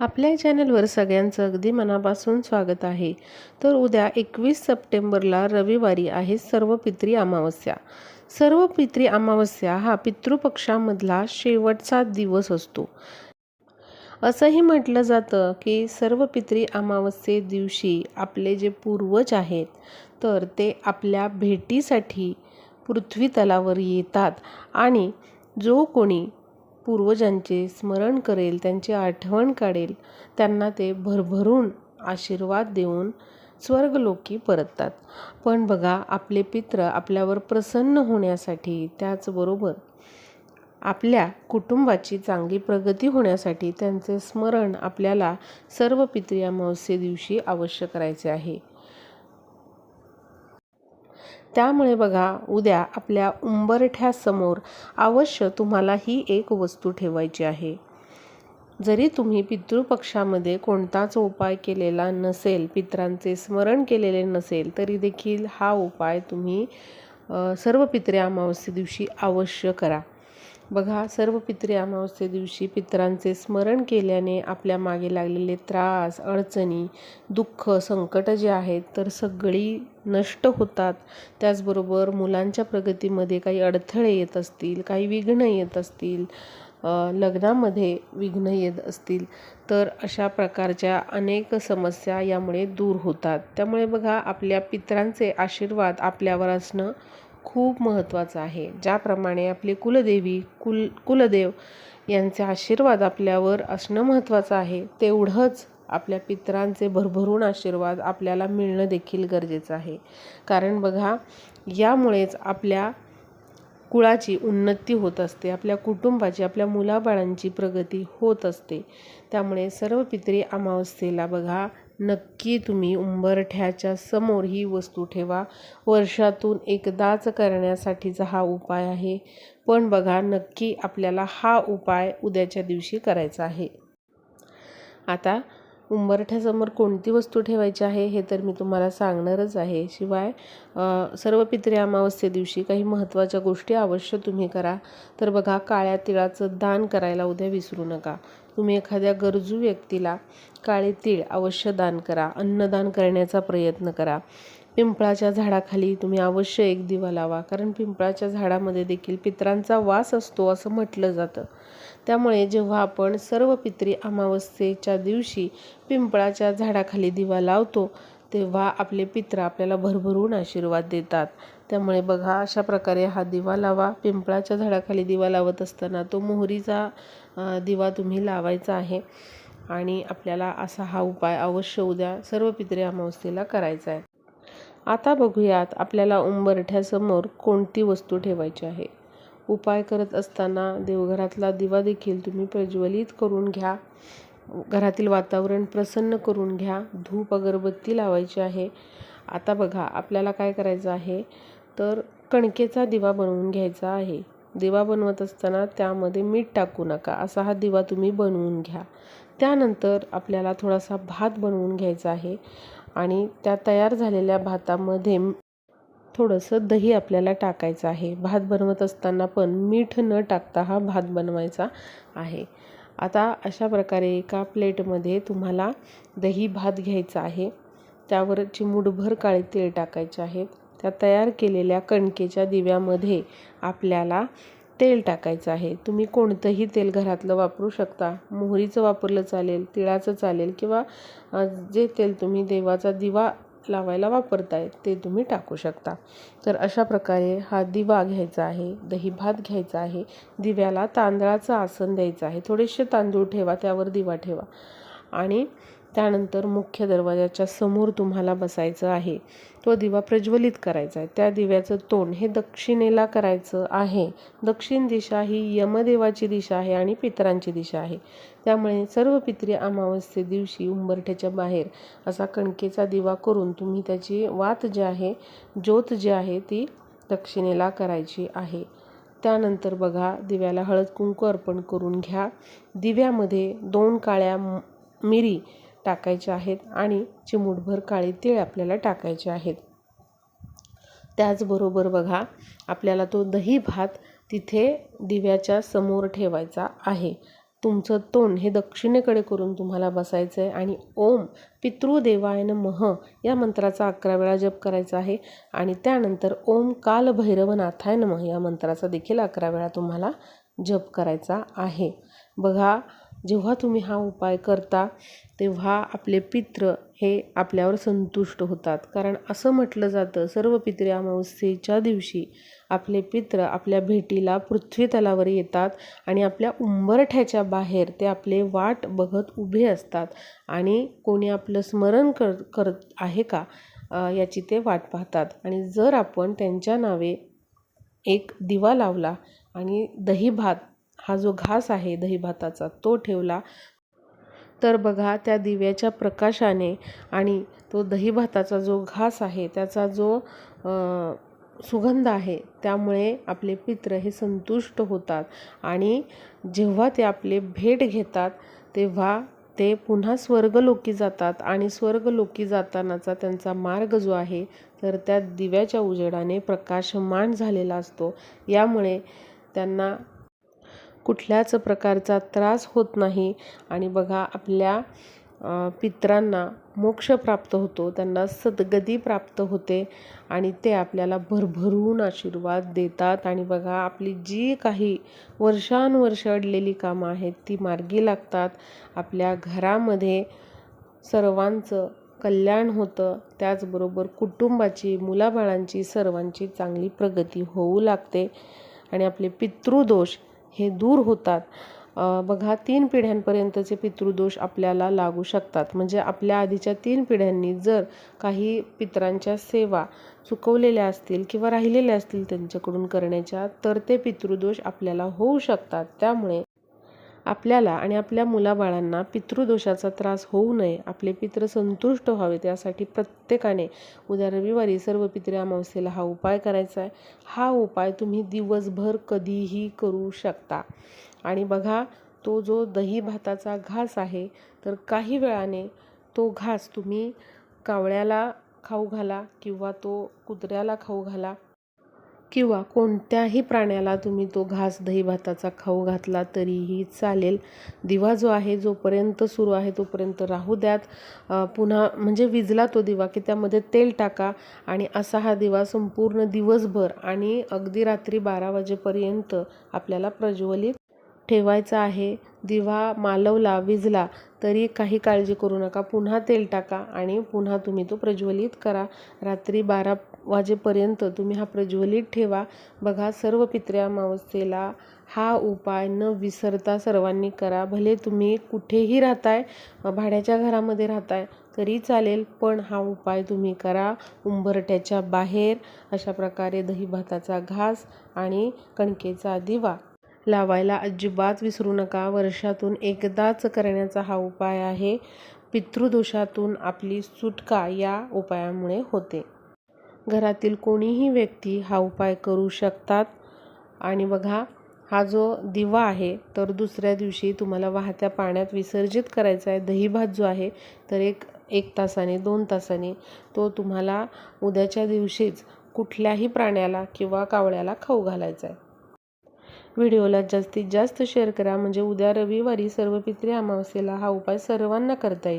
आपल्या चॅनलवर सगळ्यांचं अगदी मनापासून स्वागत आहे. तर उद्या एकवीस सप्टेंबरला रविवारी आहे सर्व पित्री अमावस्या. सर्व पित्री अमावस्या हा पितृपक्षामधला शेवटचा दिवस असतो. असंही म्हटलं जातं की सर्व पित्री अमावस्ये दिवशी आपले जे पूर्वज आहेत तर ते आपल्या भेटीसाठी पृथ्वी तलावर येतात आणि जो कोणी पूर्वजांचे स्मरण करेल त्यांची आठवण काढेल त्यांना ते भरभरून आशीर्वाद देऊन स्वर्गलोकी परततात. पण बघा आपले पित्र आपल्यावर प्रसन्न होण्यासाठी त्याचबरोबर आपल्या कुटुंबाची चांगली प्रगती होण्यासाठी त्यांचे स्मरण आपल्याला सर्व पितृ मावसे दिवशी अवश्य करायचे आहे. त्यामुळे बघा उद्या आपल्या उंबरठ्यासमोर अवश्य तुम्हाला ही एक वस्तू ठेवायची आहे. जरी तुम्ही पितृपक्षामध्ये कोणताच उपाय केलेला नसेल पित्रांचे स्मरण केलेले नसेल तरी देखील हा उपाय तुम्ही सर्व पित्रे अमावस्ये दिवशी अवश्य करा. बघा सर्व पितरे अमावस्ये दिवशी पितरांचे स्मरण केल्याने आपल्या मागे लागलेले त्रास अडचणी दुःख संकट जे आहेत तर सगळी नष्ट होतात. त्याचबरोबर मुलांच्या प्रगतीमध्ये काही अडथळे येत असतील काही विघ्न येत असतील लग्नामध्ये विघ्न येत असतील तर अशा प्रकारच्या अनेक समस्या यामुळे दूर होतात. त्यामुळे बघा आपल्या पित्रांचे आशीर्वाद आपल्यावर असणं खूप महत्त्वाचं आहे. ज्याप्रमाणे आपली कुलदेवी कुल कुलदेव यांचे आशीर्वाद आपल्यावर असणं महत्त्वाचं आहे तेवढंच आपल्या पित्रांचे भरभरून आशीर्वाद आपल्याला मिळणं देखील गरजेचं आहे. कारण बघा यामुळेच आपल्या कुळाची उन्नती होत असते आपल्या कुटुंबाची आपल्या मुलाबाळांची प्रगती होत असते. त्यामुळे सर्व पित्री अमावस्येला बघा नक्की तुम्ही उंबरठ्याच्या समोर ही वस्तू ठेवा. वर्षातून एकदाच करण्यासाठीचा हा उपाय आहे. पण बघा नक्की आपल्याला हा उपाय उद्याच्या दिवशी करायचा आहे. आता उंबरठ्यासमोर कोणती वस्तू ठेवायची आहे हे तर मी तुम्हाला सांगणारच आहे. शिवाय सर्व पित्रे अमावस्ये दिवशी काही महत्त्वाच्या गोष्टी अवश्य तुम्ही करा. तर बघा काळ्या तिळाचं दान करायला उद्या विसरू नका. तुम्ही एखाद्या गरजू व्यक्तीला काळे तीळ अवश्य दान करा. अन्नदान करण्याचा प्रयत्न करा. पिंपळाच्या झाडाखाली तुम्ही अवश्य एक दिवा लावा. कारण पिंपळाच्या झाडामध्ये देखील पित्रांचा वास असतो असं म्हटलं जातं. त्यामुळे जेव्हा आपण सर्व पित्री अमावस्येच्या दिवशी पिंपळाच्या झाडाखाली दिवा लावतो तेव्हा आपले पित्र आपल्याला भरभरून आशीर्वाद देतात. त्यामुळे बघा अशा प्रकारे हा दिवा लावा. पिंपळाच्या झाडाखाली दिवा लावत असताना तो मोहरीचा दिवा तुम्ही लावायचा आहे आणि आपल्याला असा हा उपाय अवश्य उद्या सर्व पित्रे अमावस्येला करायचा आहे. आता बघूयात आपल्याला उंबरठ्यासमोर कोणती वस्तू ठेवायची आहे. उपाय करत असताना देवघरातला दिवा देखील तुम्ही प्रज्वलित करून घ्या. घरातील वातावरण प्रसन्न करून घ्या. धूप अगरबत्ती लावायची आहे. आता बघा आपल्याला काय करायचं आहे? तर कणकेचा दिवा बनवून घ्यायचा आहे. दिवा बनवत असताना त्यामध्ये मीठ टाकू नका. असा हा दिवा तुम्ही बनवून घ्या. त्यानंतर आपल्याला थोडासा भात बनवून घ्यायचा आहे. आणि त्या तयार झालेल्या भातामध्ये थोडंसं दही आपल्याला टाकायचं आहे. भात बनवत असताना पण मीठ न टाकता हा भात बनवायचा आहे. आता अशा प्रकारे एका प्लेटमध्ये तुम्हाला दही भात घ्यायचा आहे. त्यावर चिमूटभर काळे तेल टाकायचे आहेत त्या तयार केलेल्या कणकेच्या दिव्यामध्ये आपल्याला तेल टाकायचं आहे. तुम्ही कोणतंही तेल घरातलं वापरू शकता. मोहरीचं वापरलं चालेल तिळाचं चालेल किंवा जे तेल तुम्ही देवाचा दिवा लावायला वापरताय ते तुम्ही टाकू शकता. तर अशा प्रकारे हा दिवा घ्यायचा आहे दही भात घ्यायचा आहे दिव्याला तांदळाचं आसन द्यायचं आहे. थोडेसे तांदूळ ठेवा त्यावर दिवा ठेवा. आणि त्यानंतर मुख्य दरवाजाच्या समोर तुम्हाला बसायचं आहे. तो दिवा प्रज्वलित करायचा आहे. त्या दिव्याचं तोंड हे दक्षिणेला करायचं आहे. दक्षिण दिशा ही यमदेवाची दिशा आहे आणि पितरांची दिशा आहे. त्यामुळे सर्व पित्री अमावस्ये दिवशी उंबरठ्याच्या बाहेर असा कणकेचा दिवा करून तुम्ही त्याची वात जी आहे ज्योत जी आहे ती दक्षिणेला करायची आहे. त्यानंतर बघा दिव्याला हळद कुंकू अर्पण करून घ्या. दिव्यामध्ये दोन काळ्या मिरी टाकायचे आहेत आणि चिमूटभर काळे तीळ आपल्याला टाकायचे आहेत. त्याचबरोबर बघा आपल्याला तो दही भात तिथे दिव्याच्या समोर ठेवायचा आहे. तुमचं तोंड हे दक्षिणेकडे करून तुम्हाला बसायचं आहे आणि ओम पितृदेवाय मह या मंत्राचा अकरा वेळा जप करायचा आहे आणि त्यानंतर ओम कालभैरवनाथायन मह नमः या मंत्राचा देखील अकरा वेळा तुम्हाला जप करायचा आहे. बघा जेव्हा तुम्ही हा उपाय करता तेव्हा आपले पित्र हे आपल्यावर संतुष्ट होतात. कारण असं म्हटलं जातं सर्व पितृ अमावस्येच्या दिवशी आपले पित्र आपल्या भेटीला पृथ्वी तलावर येतात आणि आपल्या उंबरठ्याच्या बाहेर ते आपले वाट बघत उभे असतात. आणि कोणी आपलं स्मरण कर करत आहे का याची ते वाट पाहतात. आणि जर आपण त्यांच्या नावे एक दिवा लावला आणि दही भात हा जो घास आहे दही भाताचा तो ठेवला. तर बघा त्या दिव्याच्या प्रकाशाने आणि तो दही भाताचा जो घास आहे त्याचा जो सुगंध आहे त्यामुळे आपले पित्र हे संतुष्ट होतात. आणि जेव्हा ते आपले भेट घेतात तेव्हा ते पुन्हा स्वर्गलोकी जातात आणि स्वर्गलोकी जातानाचा त्यांचा मार्ग जो आहे तर त्या दिव्याच्या उजेडाने प्रकाशमान झालेला असतो. यामुळे त्यांना कुठल्याच प्रकारचा त्रास होत नाही. आणि बघा आपल्या पित्रांना मोक्ष प्राप्त होतो त्यांना सद्गती प्राप्त होते आणि ते आपल्याला भरभरून आशीर्वाद देतात. आणि बघा आपली जी काही वर्षानुवर्ष अडलेली कामं आहेत ती मार्गी लागतात. आपल्या घरामध्ये सर्वांचं कल्याण होतं. त्याचबरोबर कुटुंबाची मुलाबाळांची सर्वांची चांगली प्रगती होऊ लागते. आणि आपले पितृदोष हे दूर होतात. बघा तीन पिढ्यांपर्यंतचे पितृदोष आपल्याला लागू शकतात. म्हणजे आपल्या आधीच्या तीन पिढ्यांनी जर काही पितरांच्या सेवा चुकवलेल्या असतील किंवा राहिलेल्या असतील त्यांच्याकडून करण्याच्या तर ते पितृदोष आपल्याला होऊ शकतात. त्यामुळे आपल्याला आणि आपल्या मुलाबाळांना पितृदोषाचा त्रास होऊ नये आपले पित्र संतुष्ट व्हावेत यासाठी प्रत्येकाने उद्या रविवारी सर्व पित्रे अमावस्येला हा उपाय करायचा आहे. हा उपाय तुम्ही दिवसभर कधीही करू शकता. आणि बघा तो जो दही भाताचा घास आहे तर काही वेळाने तो घास तुम्ही कावळ्याला खाऊ घाला किंवा तो कुत्र्याला खाऊ घाला. किंवा कोणत्याही प्राण्याला तुम्ही तो घास दही भाताचा खाऊ घातला तरीही चालेल. दिवा जो आहे जोपर्यंत सुरू आहे तोपर्यंत राहू द्यात. पुन्हा म्हणजे विजला तो दिवा की त्यामध्ये तेल टाका आणि असा हा दिवा संपूर्ण दिवसभर आणि अगदी रात्री बारा वाजेपर्यंत आपल्याला प्रज्वलित ठेवायचा आहे. दिवा मालवला विजला तरी काही काळजी करू नका. पुन्हा तेल टाका आणि पुन्हा तुम्ही तो प्रज्वलित करा. रात्री बारा वाजेपर्यंत तुम्ही हा प्रज्वलित ठेवा. बघा सर्व पित्र्या अमावस्येला हा उपाय न विसरता सर्वांनी करा. भले तुम्ही कुठेही राहताय भाड्याच्या घरामध्ये राहताय तरी चालेल पण हा उपाय तुम्ही करा. उंबरट्याच्या बाहेर अशा प्रकारे दही भाताचा घास आणि कणकेचा दिवा. लावायला अजिबात विसरू नका. वर्षातून एकदाच करण्याचा हा उपाय आहे. पितृदोषातून आपली सुटका या उपायामुळे होते. घरातील कोणीही व्यक्ती हा उपाय करू शकतात. आणि बघा हा जो दिवा आहे तर दुसऱ्या दिवशी तुम्हाला वाहत्या पाण्यात विसर्जित करायचा आहे. दहीभात जो आहे तर एक एक तासाने दोन तासाने तो तुम्हाला उद्याच्या दिवशीच कुठल्याही प्राण्याला किंवा कावळ्याला खाऊ घालायचा आहे. व्हिडिओला जास्तीत जास्त शेअर करा. म्हणजे उद्या रविवारी सर्व पित्री अमावस्येला हा उपाय सर्वांना करता येईल.